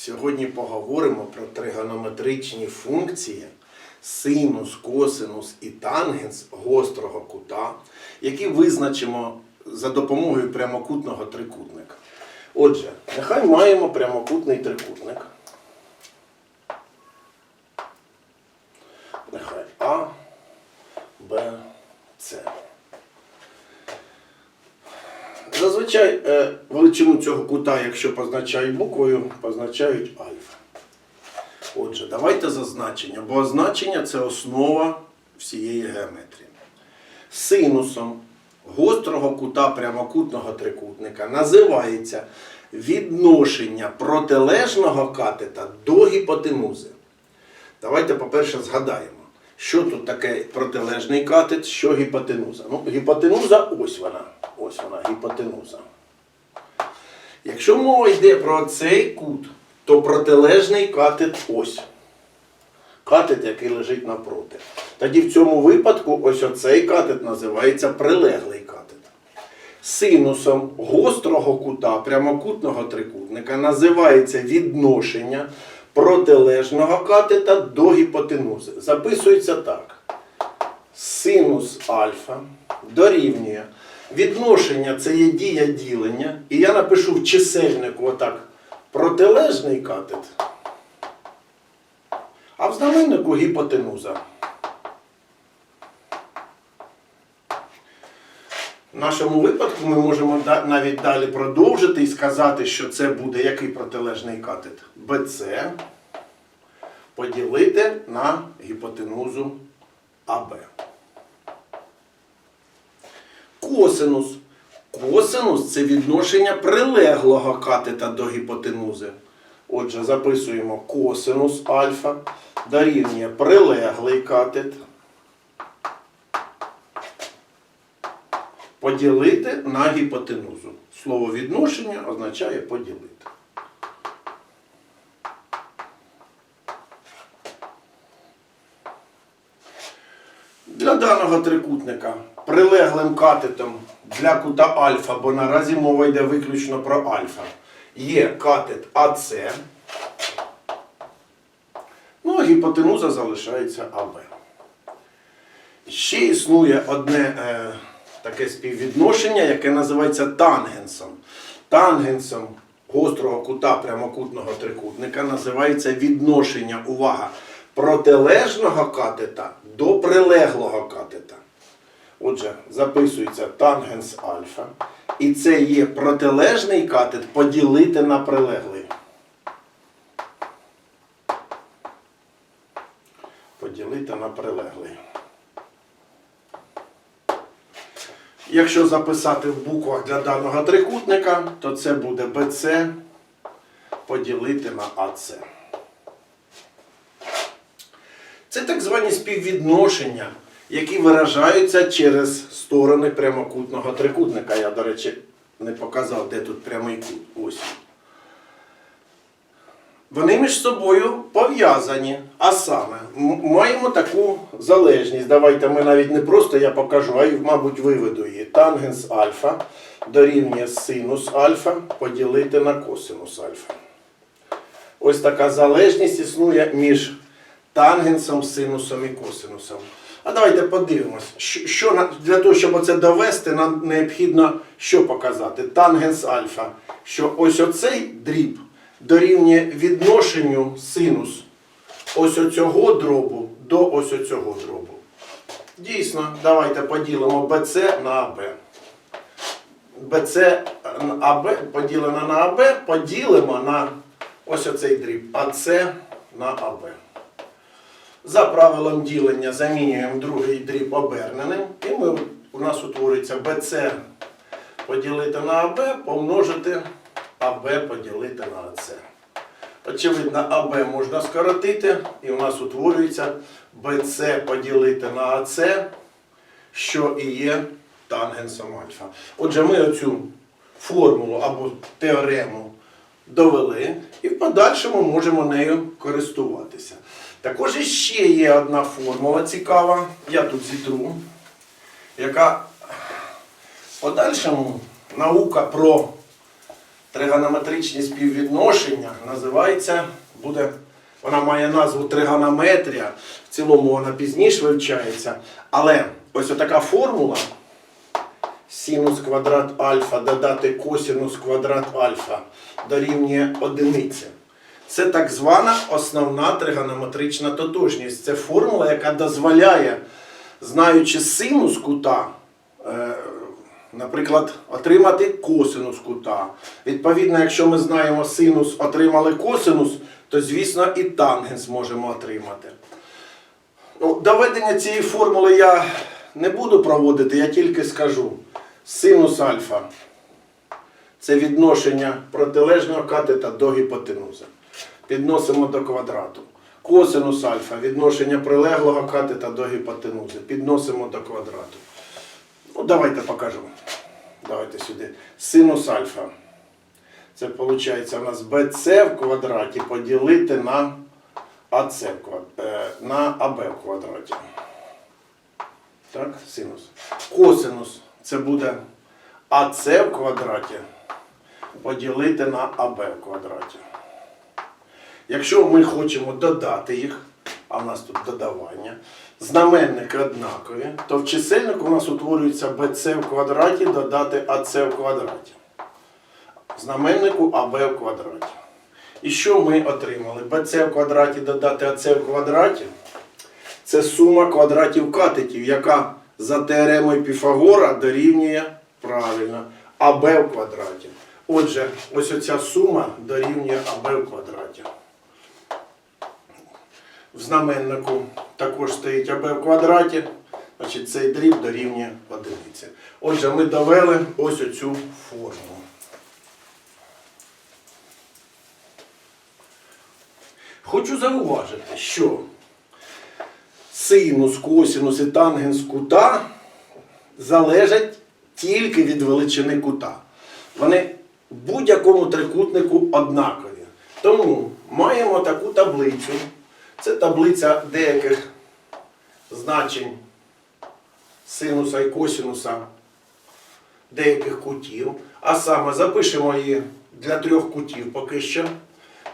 Сьогодні поговоримо про тригонометричні функції синус, косинус і тангенс гострого кута, які визначимо за допомогою прямокутного трикутника. Отже, нехай маємо прямокутний трикутник. Нехай А, Б, С. Зазвичай е, величину цього кута, якщо позначають буквою, позначають альфа. Отже, давайте зазначення, бо означення це основа всієї геометрії. Синусом гострого кута прямокутного трикутника називається відношення протилежного катета до гіпотенузи. Давайте, по-перше, згадаємо, що тут таке протилежний катет, що гіпотенуза. Ну, гіпотенуза ось вона. Ось вона, гіпотенуза. Якщо мова йде про цей кут, то протилежний катет ось. Катет, який лежить напроти. Тоді в цьому випадку ось оцей катет називається прилеглий катет. Синусом гострого кута прямокутного трикутника називається відношення протилежного катета до гіпотенузи. Записується так. Синус альфа дорівнює. Відношення це є дія ділення. І я напишу в чисельнику отак протилежний катет, а в знаменнику гіпотенуза. В нашому випадку ми можемо навіть далі продовжити і сказати, що це буде який протилежний катет? BC поділити на гіпотенузу АБ. Косинус. Косинус це відношення прилеглого катета до гіпотенузи. Отже, записуємо косинус альфа дорівнює прилеглий катет. Поділити на гіпотенузу. Слово відношення означає поділити. Для даного трикутника прилеглим катетом для кута альфа, бо наразі мова йде виключно про альфа, є катет АС. Ну, а гіпотенуза залишається АБ. Ще існує одне е, таке співвідношення, яке називається тангенсом. Тангенсом гострого кута прямокутного трикутника називається відношення, увага, протилежного катета до прилеглого катета. Отже, записується тангенс альфа. І це є протилежний катет поділити на прилеглий. Поділити на прилеглий. Якщо записати в буквах для даного трикутника, то це буде BC поділити на AC. Це так звані співвідношення, які виражаються через сторони прямокутного трикутника. Я, до речі, не показав, де тут прямий кут. Ось. Вони між собою пов'язані. А саме, маємо таку залежність. Давайте ми навіть не просто я покажу, а й, мабуть, виведу її. Тангенс альфа дорівнює синус альфа поділити на косинус альфа. Ось така залежність існує між тангенсом, синусом і косинусом. А давайте подивимось, що, для того, щоб це довести, нам необхідно що показати? Тангенс альфа. Що ось оцей дріб дорівнює відношенню синус ось оцього дробу до ось оцього дробу. Дійсно, давайте поділимо BC на AB. BC AB поділено на AB, поділимо на ось оцей дріб AC на AB. За правилом ділення замінюємо другий дріб оберненим, і ми, у нас утворюється BC поділити на АБ, помножити АБ поділити на АЦ. Очевидно, АБ можна скоротити, і у нас утворюється BC поділити на АЦ, що і є тангенсом альфа. Отже, ми оцю формулу або теорему довели і в подальшому можемо нею користуватися. Також іще є одна формула цікава, я тут зітру, яка в подальшому наука про тригонометричні співвідношення називається, буде, вона має назву тригонометрія. В цілому вона пізніше вивчається. Але ось така формула синус квадрат альфа додати косинус квадрат альфа дорівнює одиниці. Це так звана основна тригонометрична тотожність. Це формула, яка дозволяє, знаючи синус кута, е, наприклад, отримати косинус кута. Відповідно, якщо ми знаємо синус, отримали косинус, то, звісно, і тангенс можемо отримати. Ну, доведення цієї формули я не буду проводити, я тільки скажу. Синус альфа це відношення протилежного катета до гіпотенузи. Підносимо до квадрату. Косинус альфа відношення прилеглого катета до гіпотенузи. Підносимо до квадрату. Ну, давайте покажу. Давайте сюди. Синус альфа. Це виходить у нас BC в квадраті поділити на АЦ е, на АБ в квадраті. Так, синус. Косинус це буде АЦ в квадраті поділити на АБ в квадраті. Якщо ми хочемо додати їх, а в нас тут додавання, знаменники однакові, то в чисельнику у нас утворюється BC в квадраті додати АЦ в квадраті. Знаменнику АБ в квадраті. І що ми отримали? BC в квадраті додати АЦ в квадраті це сума квадратів катетів, яка за теоремою Піфагора дорівнює правильно АБ в квадраті. Отже, ось оця сума дорівнює АБ в квадраті. В знаменнику також стоїть АБ в квадраті, значить цей дріб дорівнює одиниці. Отже, ми довели ось оцю формулу. Хочу зауважити, що синус, косинус і тангенс кута залежать тільки від величини кута. Вони в будь-якому трикутнику однакові. Тому маємо таку таблицю. Це таблиця деяких значень синуса і косинуса деяких кутів. А саме запишемо її для трьох кутів поки що.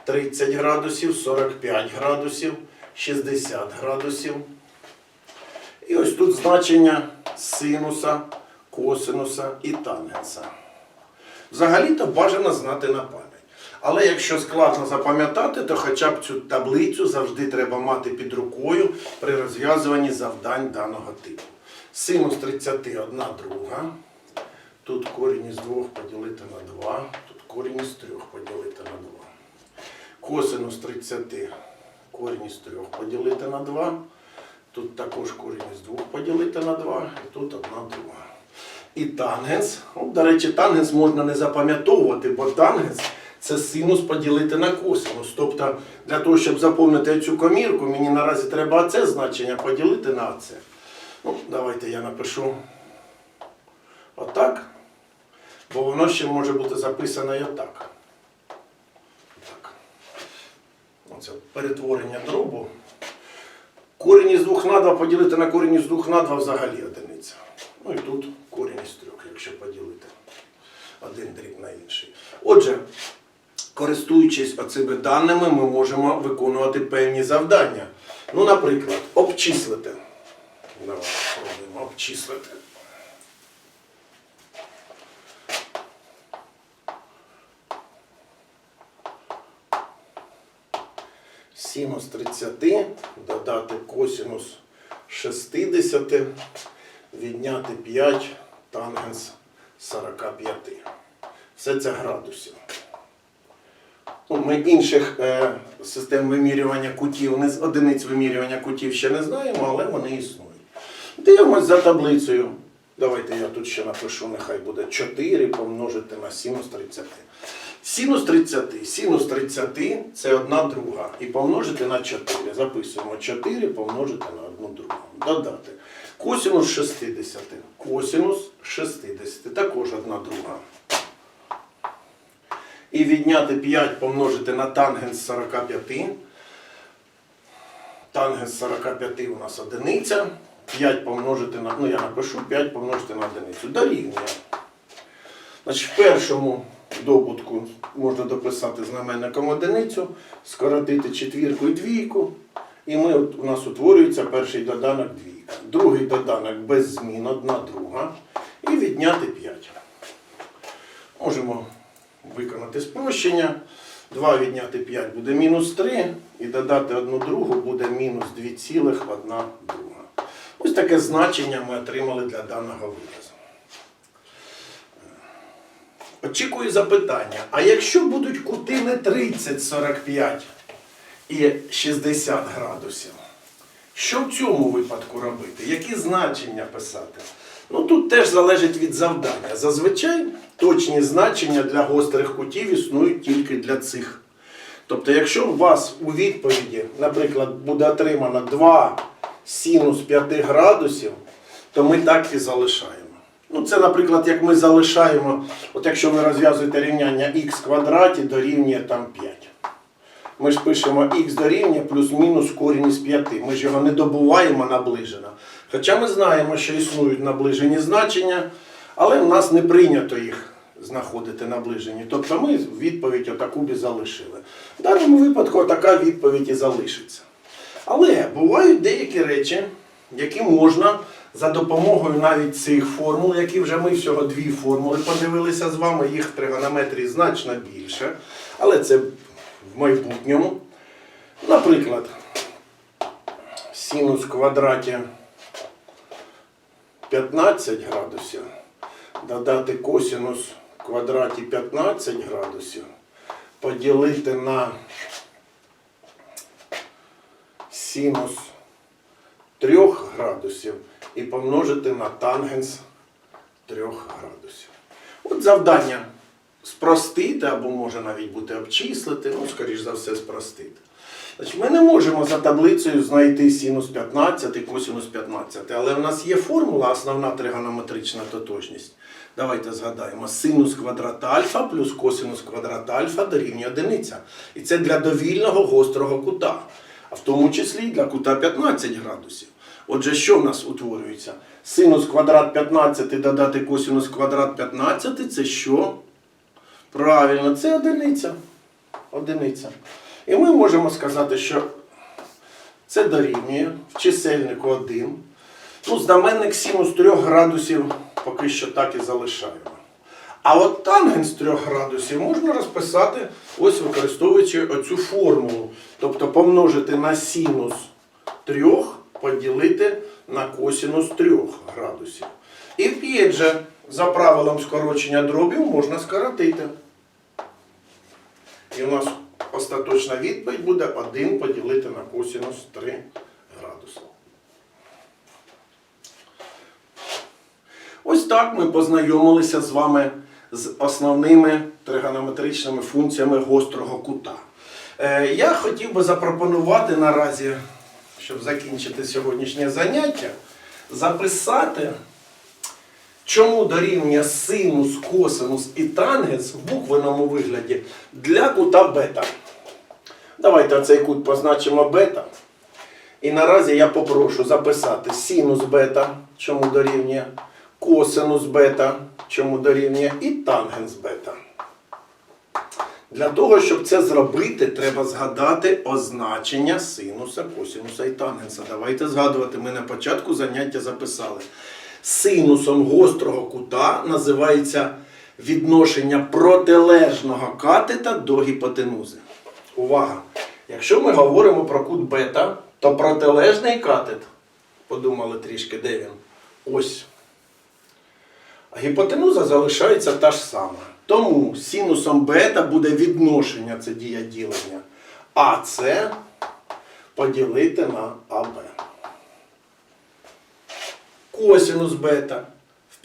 30 градусів, 45 градусів, 60 градусів. І ось тут значення синуса, косинуса і тангенса. Взагалі-то бажано знати на пам'ять. Але якщо складно запам'ятати, то хоча б цю таблицю завжди треба мати під рукою при розв'язуванні завдань даного типу. Синус 30 одна друга. Тут корінь із 2 поділити на 2. Тут корінь із 3 поділити на 2. Косинус 30 корінь із 3 поділити на 2. Тут також корінь із 2 поділити на 2. І тут одна друга. І тангенс. Ну, до речі, тангенс можна не запам'ятовувати, бо тангенс це синус поділити на косинус. Тобто, для того, щоб заповнити цю комірку, мені наразі треба це значення поділити на це. Ну, давайте я напишу отак. Бо воно ще може бути записано і отак. Так. Оце перетворення дробу. Корінь із 2 на 2 поділити на корінь із 2 на 2 взагалі одиниця. Ну і тут корінь із 3, якщо поділити один дріб на інший. Отже, користуючись оцими даними, ми можемо виконувати певні завдання. Ну, наприклад, обчислити. Давай спробуємо обчислити. Синус 30 додати косинус 60, відняти 5 тангенс 45. Все це градусів. Ну, ми інших е, систем вимірювання кутів, одиниць вимірювання кутів ще не знаємо, але вони існують. Дивимось за таблицею. Давайте я тут ще напишу, нехай буде 4 помножити на синус 30. Синус 30. Синус 30 це одна друга. І помножити на 4. Записуємо 4 помножити на одну другу. Додати. Косинус 60. Косинус 60. Також одна друга. І відняти 5 помножити на тангенс 45. Тангенс 45 у нас одиниця. 5 помножити на, ну я напишу 5 помножити на одиницю. Дорівнює. Значить, в першому добутку можна дописати знаменником одиницю, скоротити четвірку і двійку. І ми, от, у нас утворюється перший доданок двійка. Другий доданок без змін, одна друга. І відняти 5. Можемо виконати спрощення. 2 відняти 5 буде мінус 3, і додати одну другу буде мінус 2,1 друга. Ось таке значення ми отримали для даного виразу. Очікую запитання. А якщо будуть кути не 30, 45 і 60 градусів, що в цьому випадку робити? Які значення писати? Ну тут теж залежить від завдання. Зазвичай точні значення для гострих кутів існують тільки для цих. Тобто, якщо у вас у відповіді, наприклад, буде отримано 2 синус 5 градусів, то ми так і залишаємо. Ну, це, наприклад, як ми залишаємо, от якщо ви розв'язуєте рівняння х квадраті дорівнює там 5. Ми ж пишемо х дорівнює плюс-мінус корінь із 5. Ми ж його не добуваємо наближено. Хоча ми знаємо, що існують наближені значення, але в нас не прийнято їх знаходити наближені. Тобто ми відповідь отаку б і залишили. В даному випадку така відповідь і залишиться. Але бувають деякі речі, які можна за допомогою навіть цих формул, які вже ми всього дві формули подивилися з вами, їх в тригонометрії значно більше, але це в майбутньому. Наприклад, синус в квадраті 15 градусів, додати косинус в квадраті 15 градусів, поділити на синус 3 градусів і помножити на тангенс 3 градусів. От завдання спростити, або може навіть бути обчислити, ну, скоріш за все, спростити. Значить, ми не можемо за таблицею знайти синус 15 і косинус 15, але в нас є формула, основна тригонометрична тотожність. Давайте згадаємо. Синус квадрата альфа плюс косинус квадрата альфа дорівнює одиниця. І це для довільного гострого кута, а в тому числі для кута 15 градусів. Отже, що в нас утворюється? Синус квадрат 15 додати косинус квадрат 15 це що? Правильно, це одиниця. Одиниця. І ми можемо сказати, що це дорівнює в чисельнику 1. Ну, знаменник синус 3 градусів поки що так і залишаємо. А от тангенс 3 градусів можна розписати, ось використовуючи оцю формулу. Тобто помножити на синус 3 поділити на косинус 3 градусів. І опять же, за правилом скорочення дробів можна скоротити. І у нас остаточна відповідь буде 1 поділити на косинус 3 градуси. Ось так ми познайомилися з вами з основними тригонометричними функціями гострого кута. Е, Я хотів би запропонувати наразі, щоб закінчити сьогоднішнє заняття, записати, чому дорівнює синус, косинус і тангенс в буквеному вигляді для кута бета. Давайте цей кут позначимо бета. І наразі я попрошу записати синус бета, чому дорівнює, косинус бета, чому дорівнює, і тангенс бета. Для того, щоб це зробити, треба згадати означення синуса, косинуса і тангенса. Давайте згадувати, ми на початку заняття записали. Синусом гострого кута називається відношення протилежного катета до гіпотенузи. Увага! Якщо ми говоримо про кут бета, то протилежний катет, подумали трішки, де він? Ось. А гіпотенуза залишається та ж сама. Тому синусом бета буде відношення, це дія ділення, АС поділити на АБ. Косинус бета.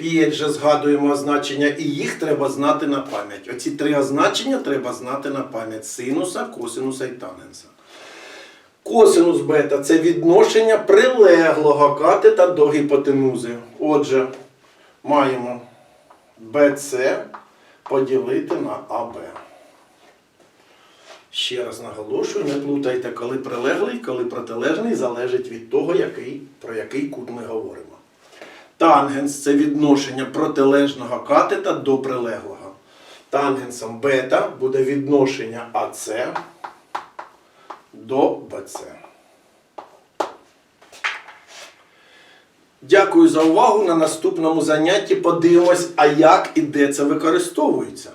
Вп'ять же згадуємо означення, і їх треба знати на пам'ять. Оці три означення треба знати на пам'ять синуса, косинуса і тангенса. Косинус бета це відношення прилеглого катета до гіпотенузи. Отже, маємо BC поділити на АБ. Ще раз наголошую, не плутайте, коли прилеглий, коли протилежний, залежить від того, який, про який кут ми говоримо. Тангенс це відношення протилежного катета до прилеглого. тангенсом бета буде відношення АС до БЦ. Дякую за увагу. На наступному занятті подивимось, а як і де це використовується.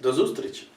До зустрічі!